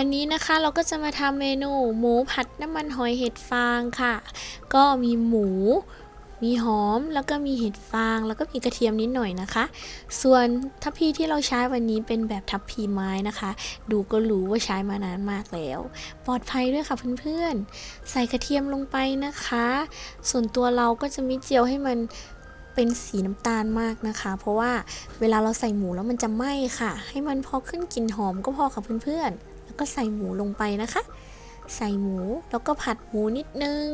วันนี้นะคะเราก็จะมาทำเมนูหมูผัดน้ำมันหอยเห็ดฟางค่ะ ก็มีหมู มีหอมแล้วก็มีเห็ดฟาง แล้วก็มีกระเทียมนิดหน่อยนะคะ ส่วนทัพพีที่เราใช้วันนี้เป็นแบบทัพพีไม้นะคะ ดูก็รู้ว่าใช้มานานมากแล้ว ปลอดภัยด้วยค่ะเพื่อนๆ ใส่กระเทียมลงไปนะคะ ส่วนตัวเราก็จะม่เจียวให้มันเป็นสีน้ำตาลมากนะคะ เพราะว่าเวลาเราใส่หมูแล้วมันจะไหม้ค่ะ ให้มันพอขึ้นกลิ่นหอมก็พอค่ะเพื่อนๆ ก็ใส่หมูลงไปนะคะ ใส่หมูแล้วก็ผัดหมูนิดนึง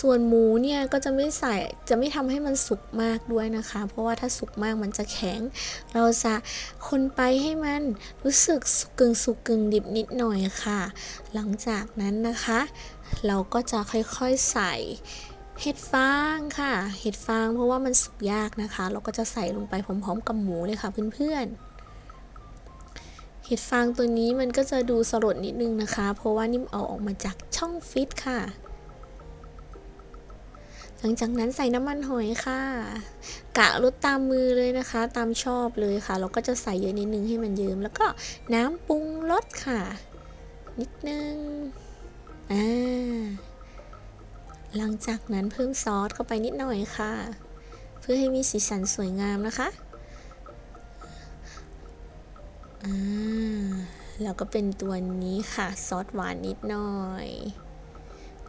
ส่วนหมูเนี่ยก็จะไม่ใส่จะไม่ทำให้มันสุกมากด้วยนะคะ เพราะว่าถ้าสุกมากมันจะแข็ง เราจะคนไปให้มันรู้สึกกึ่งสุกกึ่งดิบนิดหน่อยค่ะ หลังจากนั้นนะคะ เราก็จะค่อยๆใส่เห็ดฟางค่ะ เห็ดฟางเพราะว่ามันสุกยากนะคะ เราก็จะใส่ลงไปพร้อมๆกับหมูเลยค่ะเพื่อนๆ เห็ดฟางตัวนี้มันก็จะดูสลดนิดนึงนะคะ เพราะว่านิ่มเอาออกมาจากช่องฟิตค่ะ หลังจากนั้นใส่น้ำมันหอยค่ะ กะลดตามมือเลยนะคะ ตามชอบเลยค่ะ เราก็จะใส่เยอะนิดนึงให้มันเยิ้มแล้วก็น้ำปรุงรสค่ะ นิดนึงอ่าหลังจากนั้นเพิ่มซอสเข้าไปนิดหน่อยค่ะ เพื่อให้มีสีสันสวยงามนะคะอ่า แล้วก็เป็นตัวนี้ค่ะซอสหวานนิดหน่อย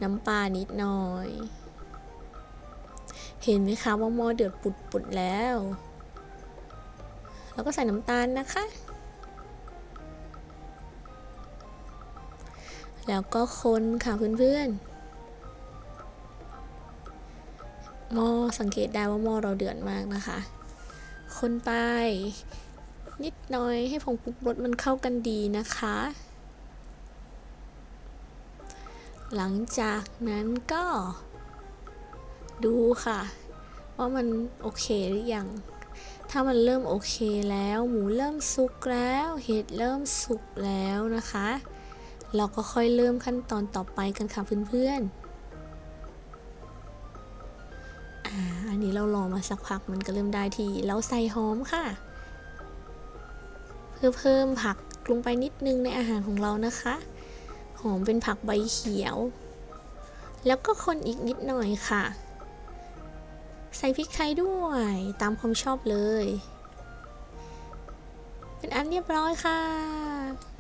น้ำปลานิดหน่อย เห็นไหมคะว่าหม้อเดือดปุดๆแล้ว แล้วก็ใส่น้ำตาลนะคะ แล้วก็คนค่ะเพื่อนๆหม้อสังเกตได้ว่าหม้อเราเดือดมากนะคะ คนไป นิดหน่อยให้ผงปรุงรสมันเข้ากันดีนะคะ หลังจากนั้นก็ดูค่ะ ว่ามันโอเคหรือยัง ถ้ามันเริ่มโอเคแล้ว หมูเริ่มสุกแล้ว เห็ดเริ่มสุกแล้วนะคะ เราก็ค่อยเริ่มขั้นตอนต่อไปกันค่ะเพื่อนๆอ่าอันนี้เรารอมาสักพักมันก็เริ่มได้ที เราใส่หอมค่ะ พื่อเพิ่มผักลงไปนิดนึงในอาหารของเรานะคะ หอมเป็นผักใบเขียว แล้วก็คนอีกนิดหน่อยค่ะ ใส่พริกไทยด้วยตามความชอบเลย เป็นอันเรียบร้อยค่ะ